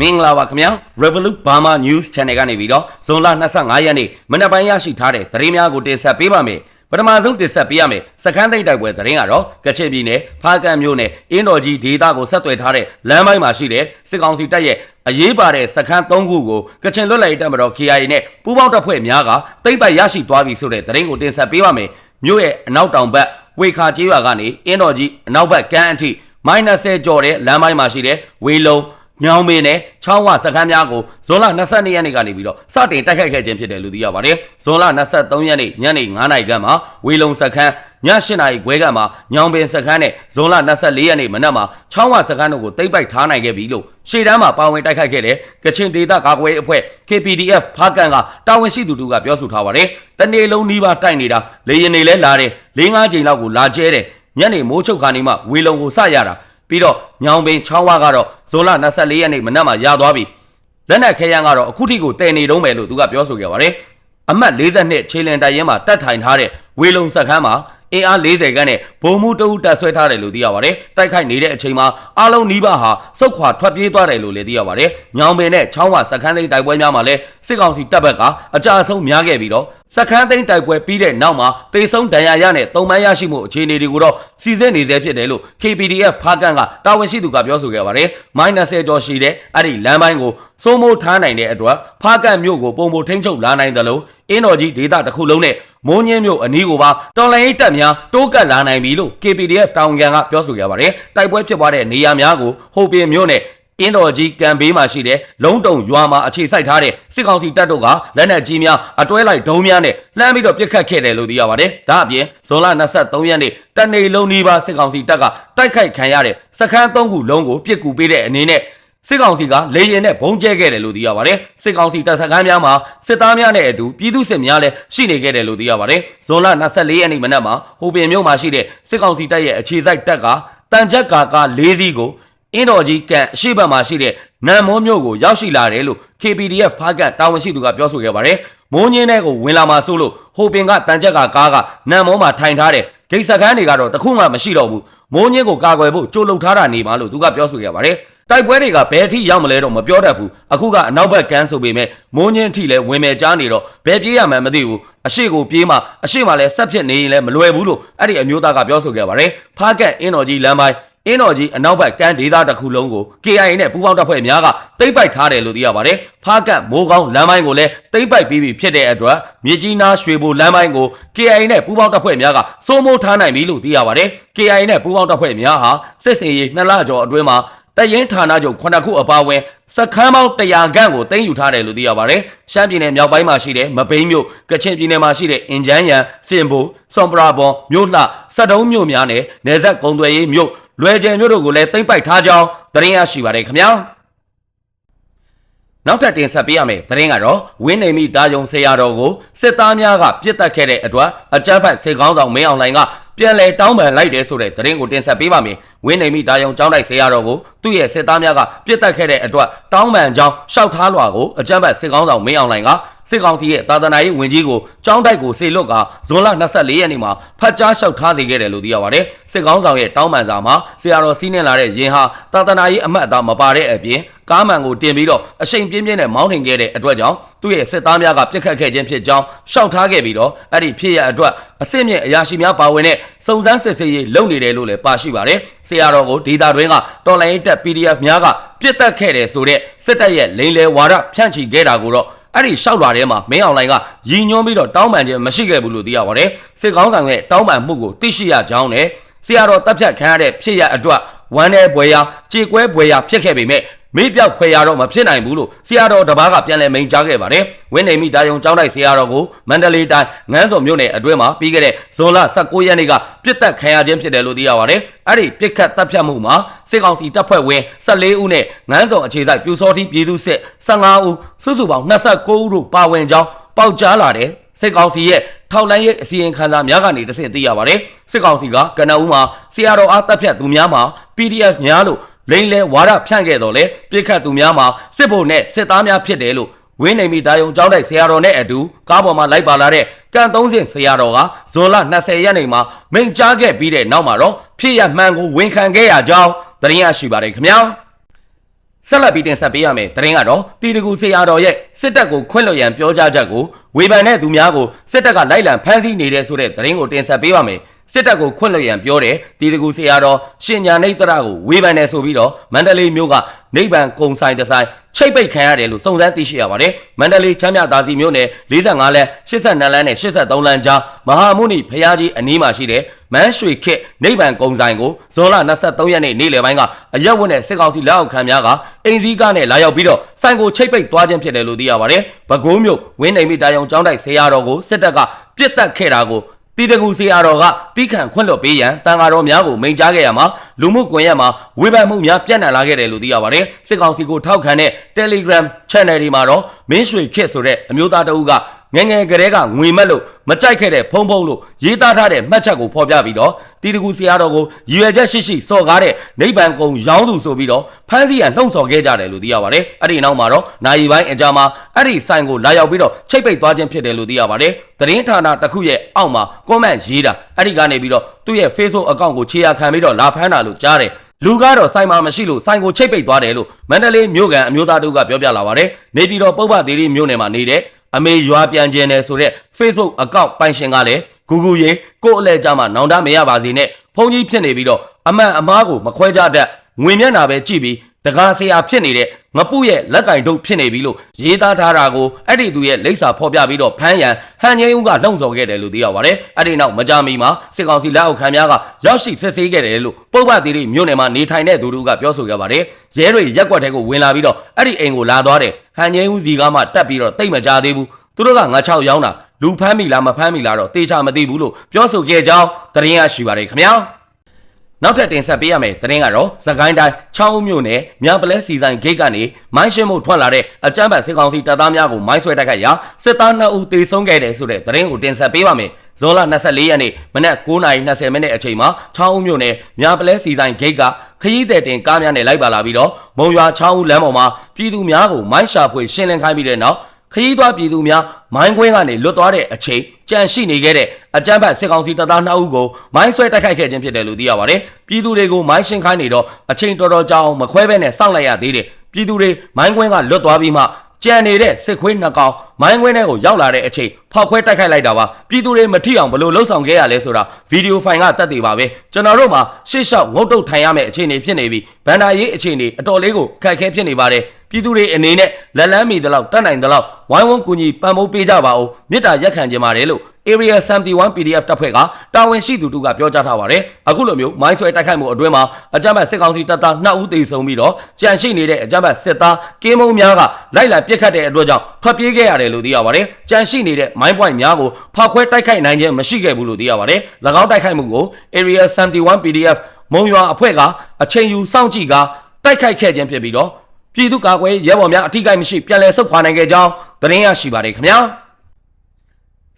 မင်္ဂလာပါခင်ဗျာ Revolut Burma News Channel ကနေပြီးတော့ဇွန်လ25ရက်နေ့မနက်ပိုင်းရရှိထားတဲ့သတင်းများကိုတင်ဆက်ပေးပါမယ်ပထမဆုံးတင်ဆက်ပေးရမယ်စခန်းသိမ်းတိုက်ပွဲသတင်းကတော့ကချင်ပြည်နယ်ဖားကန့်မြို့နယ်အင်းတော်ကြီးဒေသကိုဆက်သွယ်ထားတဲ့လမ်းပိုင်းမှာရှိတဲ့စစ်ကောင်စီတပ်ရဲ့အရေးပါတဲ့စခန်း၃ခုကိုကချင်လွတ်လပ်ရေးတပ်မတော် KIA နဲ့ပူးပေါင်းတပ်ဖွဲ့များကသိမ်းပိုက်ရရှိသွားပြီဆိုတဲ့သတင်းကိုတင်ဆက်ပေးပါမယ်မြို့ရဲ့အနောက်တောင်ဘက်ဝေခါကျေးရွာကနေအင်းတော်ကြီးအနောက်ဘက်ကမ်းအထိမိုင်း20ကျော်တဲ့လမ်းပိုင်းမှာရှိတဲ့ဝေလုံး ညောင်မေနဲ့ချောင်းဝစခန်းများကိုဇွန်လ22ရက်နေ့ကနေပြီးတော့စတင်တိုက်ခိုက်ခဲ့ခြင်းဖြစ်တယ်လို့သိရပါတယ်။ဇွန်လ23ရက်နေ့ညနေ9:00နာရီခန့်မှာဝေလုံစခန်းည8:00နာရီခွဲကမှာညောင်ပင်စခန်းနဲ့ဇွန်လ24ရက်နေ့မနက်မှာချောင်းဝစခန်းတို့ကိုတိမ့်ပိုက်ထားနိုင်ခဲ့ပြီလို့ရှေ့တန်းမှာပါဝင်တိုက်ခိုက်ခဲ့တဲ့ကချင်ဒေသကာကွယ်ရေးအဖွဲ့ KPDF ဖားကန်ကတာဝန်ရှိသူတို့ကပြောဆိုထားပါတယ်။တနေ့လုံးနှီးပါတိုက်နေတာလေရင်တွေလည်းလာတယ်၄၅ချိန်လောက်ကိုလာကျဲတယ်ညနေမိုးချုပ်ခါနေမှဝေလုံကိုစရတာပြီးတော့ညောင်ပင်ချောင်းဝကတော့ ဇွန်လ24ရက်နေ့မနက်မှာရသွားပြီလက်နက်ခဲယမ်းကတော့အခုထိကိုတည်နေတုံးပဲလို့သူကပြောဆိုခဲ့ပါတယ်အမှတ်42ခြေလင်တိုင်ရင်မှာတက်ထိုင်ထားတဲ့ဝေလုံစခန်းမှာအင်အား40ခန်းနဲ့ဘုံမှုတအုပ်တက်ဆွဲထားတယ်လို့သိရပါတယ်တိုက်ခိုက်နေတဲ့အချိန်မှာအလုံးနီးပါးဟာစုတ်ခွာထွက်ပြေးသွားတယ်လို့လည်းသိရပါတယ်ညောင်ပင်နဲ့ချောင်းဝစခန်းသိမ်းတိုက်ပွဲများမှာလည်းစစ်ကောင်စီတပ်ဘက်ကအကြအဆုံးများခဲ့ပြီးတော့ စခန်းသိမ်းတိုက်ပွဲပြီးတဲ့နောက်မှာတေဆုံးဒဏ်ရာရနဲ့တုံမန်းရရှိမှုအခြေအနေတွေကိုတော့စီစစ်နေစေဖြစ်တယ်လို့ KPDF ဖားကန်ကတာဝန်ရှိသူကပြောဆိုခဲ့ပါတယ်။မိုင်း20ကျော်ရှိတဲ့အဲ့ဒီလမ်းပိုင်းကိုစိုးမိုးထားနိုင်တဲ့အတွက်ဖားကန်မြို့ကိုပုံပုံထိန်းချုပ်လာနိုင်တယ်လို့အင်းတော်ကြီးဒေသတစ်ခုလုံးနဲ့မိုးညင်းမြို့အနီးကိုပါတော်လိုင်းရေးတပ်များတိုးကပ်လာနိုင်ပြီလို့ KPDF တောင်ကန်ကပြောဆိုခဲ့ပါတယ်။တိုက်ပွဲဖြစ်ပွားတဲ့နေရာများကိုဟိုပင်မြို့နဲ့ အင်းတော်ကြီးကံဘေးမှာရှိတဲ့လုံးတုံရွာမှာအခြေစိုက်ထားတဲ့စစ်ကောင်စီတပ်တို့ကလက်နက်ကြီးများအတွဲလိုက်ဒုံးများနဲ့လှမ်းပြီးတော့ပစ်ခတ်ခဲ့တယ်လို့သိရပါတယ်။ဒါအပြင်ဇွန်လ23ရက်နေ့တနေလုံးနီးပါးစစ်ကောင်စီတပ်ကတိုက်ခိုက်ခံရတဲ့စခန်း၃ခုလုံးကိုပစ်ကူပေးတဲ့အနေနဲ့စစ်ကောင်စီကလေရင်နဲ့ဘုံကျဲခဲ့တယ်လို့သိရပါတယ်။စစ်ကောင်စီတပ်စခန်းများမှာစစ်သားများနဲ့အတူပြည်သူစစ်များလည်းရှိနေခဲ့တယ်လို့သိရပါတယ်။ဇွန်လ24ရက်နေ့မနက်မှာဟိုပင်မြို့မှာရှိတဲ့စစ်ကောင်စီတပ်ရဲ့အခြေစိုက်တပ်ကတန်ချက်ကာကာ၄စီးကို အင်းတော်ကြီးကန်အရှိတ်ဘက်မှာရှိတဲ့နန်မိုးမြို့ကိုရောက်ရှိလာတယ်လို့ KPDF ဖားကန်တာဝန်ရှိသူကပြောဆိုခဲ့ပါတယ်။မိုးညင်းတဲ့ကိုဝင်လာမှာဆိုလို့ဟိုပင်ကတန်ချက်ကကားကနန်မိုးမှာထိုင်ထားတဲ့ဂိတ်စခန်းတွေကတော့တခုမှမရှိတော့ဘူး။မိုးညင်းကိုကာကွယ်ဖို့ကြိုးလုံထားတာနေပါလို့သူကပြောဆိုခဲ့ပါတယ်။တိုက်ပွဲတွေကဘယ်အထိရောက်မလဲတော့မပြောတတ်ဘူးအခုကအနောက်ဘက်ကန်းဆိုပေမဲ့မိုးညင်းအထိလည်းဝင်မယ်ကြားနေတော့ဘယ်ပြေးရမှန်းမသိဘူးအရှိကိုပြေးမှအရှိမှလည်းဆက်ဖြစ်နေရင်လည်းမလွယ်ဘူးလို့အဲ့ဒီအမျိုးသားကပြောဆိုခဲ့ပါတယ်ဖားကက်အင်းတော်ကြီးလမ်းပိုင်း အင်းတော်ကြီးအနောက်ဘက်ကမ်းဒေသတစ်ခုလုံးကို KIA နဲ့ပူးပေါင်းတပ်ဖွဲ့များကတိမ့်ပိုက်ထားတယ်လို့သိရပါတယ်။ဖားကန့်မိုးကောင်းလမ်းပိုင်းကိုလည်းတိမ့်ပိုက်ပြီးပြီဖြစ်တဲ့အတွက်မြေကြီးနားရွှေဘိုလမ်းပိုင်းကို KIA နဲ့ပူးပေါင်းတပ်ဖွဲ့များကစိုးမိုးထားနိုင်ပြီလို့သိရပါတယ်။ KIA နဲ့ပူးပေါင်းတပ်ဖွဲ့များဟာစစ်စင်ရေးနှစ်လကျော်အတွင်းမှာတရင်ဌာနချုပ်ခုနှစ်ခုအပါအဝင်စခန်းပေါင်း100ခန့်ကိုတင်ယူထားတယ်လို့သိရပါတယ်။ရှမ်းပြည်နယ်မြောက်ပိုင်းမှာရှိတဲ့မဘိန်းမြို့ကချင်ပြည်နယ်မှာရှိတဲ့အင်ဂျန်းရန်စင်ဘိုစွန်ပရာဘွန်မြို့လှစက်တုံးမြို့များနဲ့နယ်စပ်ကုံသွယ်ရေးမြို့ လွယ်ကျယ်မြို့တို့ကိုလည်းတိမ့်ပိုက်ထားကြောင်းသတင်းရရှိပါတယ်ခင်ဗျာနောက်ထပ်တင်ဆက်ပေးရမယ်သတင်းကတော့ဝင်းနေမိတာယုံဆရာတော်ကိုစစ်သားများကပြစ်တက်ခဲ့တဲ့အတွက်အကြမ်းဖက်စစ်ကောင်းဆောင်မင်းအောင်လှိုင်ကပြန်လဲတောင်းပန်လိုက်တယ်ဆိုတဲ့သတင်းကိုတင်ဆက်ပေးပါမယ်ဝင်းနေမိတာယုံကျောင်းတိုက်ဆရာတော်ကိုသူ့ရဲ့စစ်သားများကပြစ်တက်ခဲ့တဲ့အတွက်တောင်းပန်ကြောင်းရှောက်ထားလွှာကိုအကြမ်းဖက်စစ်ကောင်းဆောင်မင်းအောင်လှိုင်က စစ်ကောင်စီရဲ့တာသနာရေးဝင်ကြီးကိုကျောင်းတိုက်ကိုစေလွတ်ကဇွန်လ24ရက်နေ့မှာဖတ်ကြားလျှောက်ထားစေခဲ့တယ်လို့သိရပါတယ်။စစ်ကောင်ဆောင်ရဲ့တောင်းပန်စာမှာဆရာတော်စီးနှင်လာတဲ့ရင်ဟာတာသနာရေးအမတ်အသားမပါတဲ့အပြင်ကားမှန်ကိုတင်ပြီးတော့အရှိန်ပြင်းပြင်းနဲ့မောင်းနှင်ခဲ့တဲ့အတွက်ကြောင့်သူ့ရဲ့စစ်သားများကပြစ်ခတ်ခဲ့ခြင်းဖြစ်ကြောင်းရှောက်ထားခဲ့ပြီးတော့အဲ့ဒီဖြစ်ရအတွက်အစစ်မြင့်အရာရှိများပါဝင်တဲ့စုံစမ်းစစ်ဆေးရေးလုပ်နေတယ်လို့လည်းပါရှိပါတယ်။ဆရာတော်ကိုဒေတာတွင်းကတော်လိုင်းတက် PDF များကပြစ်တက်ခဲ့တယ်ဆိုတဲ့စစ်တပ်ရဲ့လိန်လေဝါဒဖြန့်ချီခဲ့တာကိုတော့ အဲ့ဒီရှောက်လာထဲမှာမင်းအောင်လိုင်ကရည်ညွှန်းပြီးတော့တောင်းပန်ခြင်းမရှိခဲ့ဘူးလို့သိရပါတယ်စစ်ကောင်းဆောင်ရဲ့တောင်းပန်မှုကိုသိရှိရကြောင်းနဲ့ဆရာတော်တပ်ဖြတ်ခံရတဲ့ဖြစ်ရအတွက်ဝမ်းတဲ့ဘွယ်ရကြေကွဲဘွယ်ရဖြစ်ခဲ့ပေမဲ့ မေးပြောက်ခွေရတော့မဖြစ်နိုင်ဘူးလို့ဆရာတော်တပားကပြန်လည်မိန်ကြားခဲ့ပါတယ်။ဝင်းနေမိတာယုံကျောင်းတိုက်ဆရာတော်ကိုမန္တလေးတိုင်းငန်းစော်မြို့နယ်အတွင်းမှာပြီးခဲ့တဲ့ဇွန်လ19ရက်နေ့ကပြစ်တက်ခံရခြင်းဖြစ်တယ်လို့သိရပါတယ်။အဲ့ဒီပြစ်ခတ်တပ်ဖြတ်မှုမှာစစ်ကောင်စီတပ်ဖွဲ့ဝင်14ဦးနဲ့ငန်းစော်အခြေစိုက်ပြူစောတိပြည်သူစစ်15ဦးစုစုပေါင်း29ဦးတို့ပါဝင်ကြောင်းပေါက်ကြားလာတဲ့စစ်ကောင်စီရဲ့ထောက်လိုင်းရဲ့အစီရင်ခံစာများကနေတဆင့်သိရပါတယ်စစ်ကောင်စီကကနအူးမှာဆရာတော်အားတပ်ဖြတ်သူများမှာ PDF များလို့ လိန်လဲဝါဒဖြန့်ခဲ့တော့လေပြစ်ခတ်သူများမှာစစ်ဗိုလ်နဲ့စစ်သားများဖြစ်တယ်လို့ဝင်းနေမီတာယုံကျောင်းတိုက်ဆရာတော်နဲ့အတူကားပေါ်မှာလိုက်ပါလာတဲ့ကံသုံးစင်ဆရာတော်ကဇွန်လ20ရက်နေ့မှာမိန့်ကြားခဲ့ပြီးတဲ့နောက်မှာတော့ဖြစ်ရမှန်ကိုဝန်ခံခဲ့ရကြောင်းသတင်းရရှိပါတယ်ခင်ဗျာဆက်လက်ပြီးတင်ဆက်ပေးရမယ်တရင်ကတော့တီတကူဆေးရတော်ရဲ့စစ်တပ်ကိုခွင့်လွှတ်ရန်ပြောကြားချက်ကိုဝေဖန်တဲ့သူများကိုစစ်တပ်ကလိုက်လံဖမ်းဆီးနေတဲ့ဆိုတဲ့တရင်ကိုတင်ဆက်ပေးပါမယ် စစ်တပ်ကိုခွင့်လွှတ်ရန်ပြောတယ်တီတကူဆေးရတော်ရှင်ညာနေတရကိုဝေဖန်တယ်ဆိုပြီးတော့မန္တလေးမြို့ကနိဗ္ဗာန်ကုံဆိုင်ဒီဇိုင်းချိတ်ပိတ်ခံရတယ်လို့စုံစမ်းသိရှိရပါတယ်မန္တလေးချမ်းမြသာစီမြို့နယ်45လမ်း82လမ်းနဲ့83လမ်းကြားမဟာမုနိဖျားကြီးအနီးမှာရှိတဲ့မန်းရွှေခစ်နိဗ္ဗာန်ကုံဆိုင်ကိုဇွန်လ23ရက်နေ့နေ့လယ်ပိုင်းကအရက်ဝတ်နဲ့စစ်ကောင်စီလက်အောက်ခံများကအင်စည်းကားနဲ့လာရောက်ပြီးတော့ဆိုင်ကိုချိတ်ပိတ်သွားခြင်းဖြစ်တယ်လို့သိရပါတယ်။ပဲခူးမြို့ဝင်းနေမိတာယုံကျောင်းတိုက်ဆေးရတော်ကိုစစ်တပ်ကပြစ်တက်ခဲ့တာကို တီတကူစီယာတော်ကတီးခန့်ခွင့်လွှတ်ပေးရန်တန်ဃာတော်များကိုမိန့်ကြားခဲ့ရမှာလူမှုကွန်ရက်မှာဝေဖန်မှုများပြန့်နှံ့လာခဲ့တယ်လို့သိရပါတယ်စစ်ကောင်စီကိုထောက်ခံတဲ့ Telegram Channel တွေမှာတော့မင်းရွှေခစ်ဆိုတဲ့အမျိုးသားတအုပ်က ငယ်ငယ်ကလေးကငွေမက်လို့မကြိုက်ခဲ့တဲ့ဖုံဖုံလို့ရေးသားထားတဲ့မှတ်ချက်ကိုဖော်ပြပြီးတော့တီတကူစီယာတော်ကိုရည်ရွယ်ချက်ရှိရှိစော်ကားတဲ့နိဗ္ဗာန်ကုံရောင်းသူဆိုပြီးတော့ဖမ်းဆီးရန်လှုံ့ဆော်ခဲ့ကြတယ်လို့သိရပါတယ်အဲ့ဒီနောက်မှာတော့နိုင်ပိုင်းအကြမှာအဲ့ဒီဆိုင်ကိုလာရောက်ပြီးတော့ချိတ်ပိတ်သွားခြင်းဖြစ်တယ်လို့သိရပါတယ်သတင်းဌာနတစ်ခုရဲ့အောက်မှာ comment ရေးတာအဲ့ဒီကနေပြီးတော့သူ့ရဲ့ Facebook account ကိုခြေရာခံပြီးတော့လာဖမ်းတာလို့ကြားတယ်လူကတော့ဆိုင်မှာမရှိလို့ဆိုင်ကိုချိတ်ပိတ်သွားတယ်လို့မန္တလေးမြို့ကန်အမျိုးသားတို့ကပြောပြလာပါတယ်နေပြည်တော်ပုဗ္ဗသေးရီမြို့နယ်မှာနေတဲ့ အမေရွာပြန်ကျင်တယ်ဆိုတဲ့ Facebook account ပိုင်ရှင်ကလည်းဂူဂူရေကို့အလဲကြမှာနောင်တမရပါစေနဲ့ဖုန်းကြီးဖြစ်နေပြီးတော့အမှန်အမားကိုမခွဲကြတတ်ငွေမျက်နာပဲကြည့်ပြီး တကားဆရာဖြစ်နေတဲ့ငပုရဲ့လက်ကင်တုပ်ဖြစ်နေပြီလို့ရေးသားထားတာကိုအဲ့ဒီသူရဲ့လိပ်စာဖော်ပြပြီးတော့ဖမ်းရန်ဟန်ငိမ့်ဦးကလှုံ့ဆော်ခဲ့တယ်လို့သိရပါတယ်အဲ့ဒီနောက်မကြမီမှာစစ်ကောင်စီလက်အောက်ခံများကရောက်ရှိစစ်ဆေးခဲ့တယ်လို့ပုပ္ပတိရိမြို့နယ်မှာနေထိုင်တဲ့သူတို့ကပြောဆိုကြပါတယ်ရဲတွေရက်ကွက်ထဲကိုဝင်လာပြီးတော့အဲ့ဒီအိမ်ကိုလာသွားတယ်ဟန်ငိမ့်ဦးစီကမှတက်ပြီးတော့တိတ်မကြသေးဘူးသူတို့ကငါ6ရောင်းတာလူဖမ်းမိလားမဖမ်းမိလားတော့တေချာမသိဘူးလို့ပြောဆိုခဲ့ကြောင်းသတင်းရရှိပါတယ်ခင်ဗျာ နောက်ထပ်တင်ဆက်ပေးရမယ်သတင်းကတော့သခိုင်းတိုင်းချောင်းဦးမြို့နယ်မြောင်ပလဲစီဆိုင်ဂိတ်ကနေမိုင်းရှင်းမှုထွက်လာတဲ့အကြမ်းဖက်စစ်ကောင်စီတပ်သားများကိုမိုင်းဆွဲတိုက်ခိုက်ရာစစ်သား2ဦးသေဆုံးခဲ့တယ်ဆိုတဲ့သတင်းကိုတင်ဆက်ပေးပါမယ်။ဇွန်လ24ရက်နေ့မနက်9:20မိနစ်အချိန်မှာချောင်းဦးမြို့နယ်မြောင်ပလဲစီဆိုင်ဂိတ်ကခရီးသည်တင်ကားများနဲ့လိုက်ပါလာပြီးတော့မုံရွာချောင်းဦးလမ်းပေါ်မှာပြည်သူများကိုမိုင်းရှာဖွေရှင်းလင်းခိုင်းပြီးတဲ့နောက် ခရီးသွားပြည်သူများမိုင်းကွင်းကနေလွတ်သွားတဲ့အချိန်ကြန့်ရှိနေခဲ့တဲ့အကြမ်းဖက်စစ်ကောင်စီတပ်သား2ဦးကိုမိုင်းဆွဲတိုက်ခိုက်ခဲ့ခြင်းဖြစ်တယ်လို့သိရပါတယ်။ပြည်သူတွေကိုမိုင်းရှင်းခိုင်းနေတော့အချိန်တော်တော်ကြာအောင်မခွဲဘဲနဲ့စောင့်လိုက်ရသေးတယ်။ပြည်သူတွေမိုင်းကွင်းကလွတ်သွားပြီးမှကြံနေတဲ့စစ်ခွေးနှစ်ကောင်မိုင်းခွင်းထဲကိုရောက်လာတဲ့အချိန်ဖောက်ခွဲတိုက်ခိုက်လိုက်တာပါပြည်သူတွေမထိအောင်ဘလို့လှုပ်ဆောင်ခဲ့ရလဲဆိုတာဗီဒီယိုဖိုင်ကတက်သေးပါပဲကျွန်တော်တို့မှာရှေ့လျှောက်ငုတ်တုတ်ထိုင်ရမယ့်အခြေအနေဖြစ်နေပြီဗန္ဒာရေးအခြေအနေအတော်လေးကိုခက်ခဲဖြစ်နေပါတယ် ပြည်သူတွေအနေနဲ့လက်လန်းမီသလောက်တတ်နိုင်သလောက်ဝိုင်းဝန်းကူညီပံ့ပိုးပေးကြပါဦးမေတ္တာရက်ခံခြင်းပါတယ်လို့ Area 71 PDF တပ်ဖွဲ့ကတာဝန်ရှိသူတို့ကပြောကြားထားပါတယ်အခုလိုမျိုးမိုင်းဆွဲတိုက်ခိုက်မှုအတွင်းမှာအကြမ်းဖက်စစ်ကောင်စီတပ်သား2ဦးသေဆုံးပြီးတော့ကြန့်ရှိနေတဲ့အကြမ်းဖက်စစ်သားကင်းမုံများကလိုက်လံပစ်ခတ်တဲ့အတွက်ကြောင့်ထွက်ပြေးခဲ့ရတယ်လို့သိရပါတယ်ကြန့်ရှိနေတဲ့မိုင်းပွိုင်များကိုဖောက်ခွဲတိုက်ခိုက်နိုင်ခြင်းမရှိခဲ့ဘူးလို့သိရပါတယ်၎င်းတိုက်ခိုက်မှုကို Area 71 PDF မုံရွာအဖွဲ့ကအချိန်ယူစောင့်ကြည့်ကတိုက်ခိုက်ခဲ့ခြင်းဖြစ်ပြီးတော့ ပြည်သူ့ကာကွယ်ရဲဘော်များအထူးကိမရှိပြန်လည်ဆုတ်ခွာနိုင်ခဲ့ကြောင်းသတင်းရရှိပါတယ်ခင်ဗျာ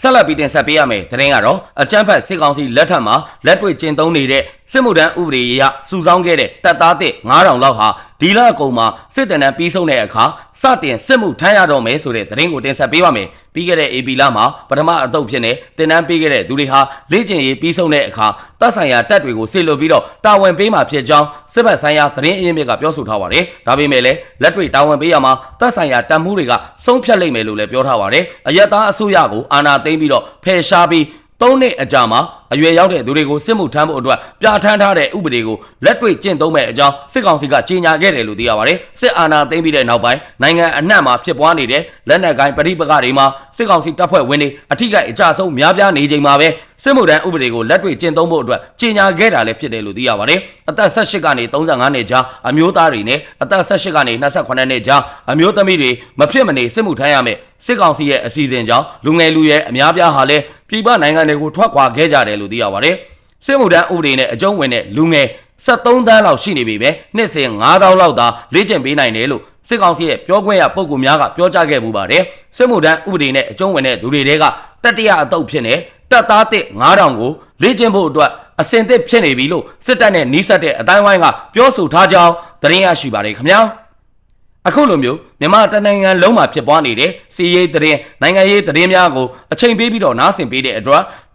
ဆက်လက်ပြီးတင်ဆက်ပေးရမယ်သတင်းကတော့အကြမ်းဖက်စစ်ကောင်စီလက်ထက်မှာလက်တွေ့ကျင့်သုံးနေတဲ့စစ်မှုထမ်းဥပဒေအရစုဆောင်းခဲ့တဲ့တပ်သားသစ်9000လောက်ဟာ ဒီလအကုန်မှာစစ်တပ်နဲ့ပြီးဆုံးတဲ့အခါစတင်စစ်မှုထမ်းရတော့မယ်ဆိုတဲ့သတင်းကိုတင်ဆက်ပေးပါမယ်ပြီးခဲ့တဲ့ AP လမှာပထမအတုပ်ဖြစ်နေတင်နန်းပေးခဲ့တဲ့သူတွေဟာလေ့ကျင့်ရေးပြီးဆုံးတဲ့အခါတပ်ဆိုင်ရာတပ်တွေကိုစစ်လွတ်ပြီးတော့တာဝန်ပေးမှာဖြစ်ကြောင်းစစ်ဘက်ဆိုင်ရာသတင်းအရင်းမြစ်ကပြောဆိုထားပါတယ်ဒါပေမဲ့လည်းလက်တွေ့တာဝန်ပေးရမှာတပ်ဆိုင်ရာတပ်မှုတွေကဆုံးဖြတ်လိုက်မယ်လို့လည်းပြောထားပါတယ်အယက်သားအစိုးရကိုအာဏာသိမ်းပြီးတော့ဖယ်ရှားပြီးသုံးနှစ်အကြာမှာ အရွယ်ရောက်တဲ့သူတွေကိုစစ်မှုထမ်းဖို့အတွက်ပြဋ္ဌာန်းထားတဲ့ဥပဒေကိုလက်တွေ့ကျင့်သုံးမဲ့အကြောင်းစစ်ကောင်စီကကြေညာခဲ့တယ်လို့သိရပါတယ်စစ်အာဏာသိမ်းပြီးတဲ့နောက်ပိုင်းနိုင်ငံအနှံ့မှာဖြစ်ပွားနေတဲ့လက်နက်ကိုင်းပဋိပက္ခတွေမှာစစ်ကောင်စီတပ်ဖွဲ့ဝင်တွေအထိကအကြဆုံးများပြားနေချိန်မှာပဲစစ်မှုထမ်းဥပဒေကိုလက်တွေ့ကျင့်သုံးဖို့အတွက်ကြေညာခဲ့တာလည်းဖြစ်တယ်လို့သိရပါတယ်အသက်18ကနေ35နှစ်ကြားအမျိုးသားတွေနဲ့အသက်18ကနေ28နှစ်ကြားအမျိုးသမီးတွေမဖြစ်မနေစစ်မှုထမ်းရမယ်စစ်ကောင်စီရဲ့အစီအစဉ်ကြောင့်လူငယ်လူရွယ်အများပြားဟာလည်းပြည်ပနိုင်ငံတွေကိုထွက်ခွာခဲ့ကြတယ်လို့သိရပါတယ်။စစ်မှုထမ်းဥပဒေနဲ့အကျုံးဝင်တဲ့လူငယ်73တန်းလောက်ရှိနေပြီပဲနှစ်စဉ်9000လောက်သာလေ့ကျင့်ပေးနိုင်တယ်လို့စစ်ကောင်စီရဲ့ပြောခွင့်ရပုဂ္ဂိုလ်များကပြောကြားခဲ့မှုပါတယ်။စစ်မှုထမ်းဥပဒေနဲ့အကျုံးဝင်တဲ့သူတွေတဲကတတိယအတုပ်ဖြစ်နေတပ်သားတစ်9000ကိုလေ့ကျင့်ဖို့အတွက်အစင်သစ်ဖြစ်နေပြီလို့စစ်တပ်နဲ့နှီးဆက်တဲ့အတိုင်းဝိုင်းကပြောဆိုထားကြောင်းသတင်းရရှိပါတယ်ခင်ဗျာ။အခုလိုမျိုးမြန်မာတနိုင်ငံလုံးမှာဖြစ်ပွားနေတဲ့စီးရေးသတင်းနိုင်ငံရေးသတင်းများကိုအချိန်ပေးပြီးတော့နားဆင်ပေးတဲ့အတွက်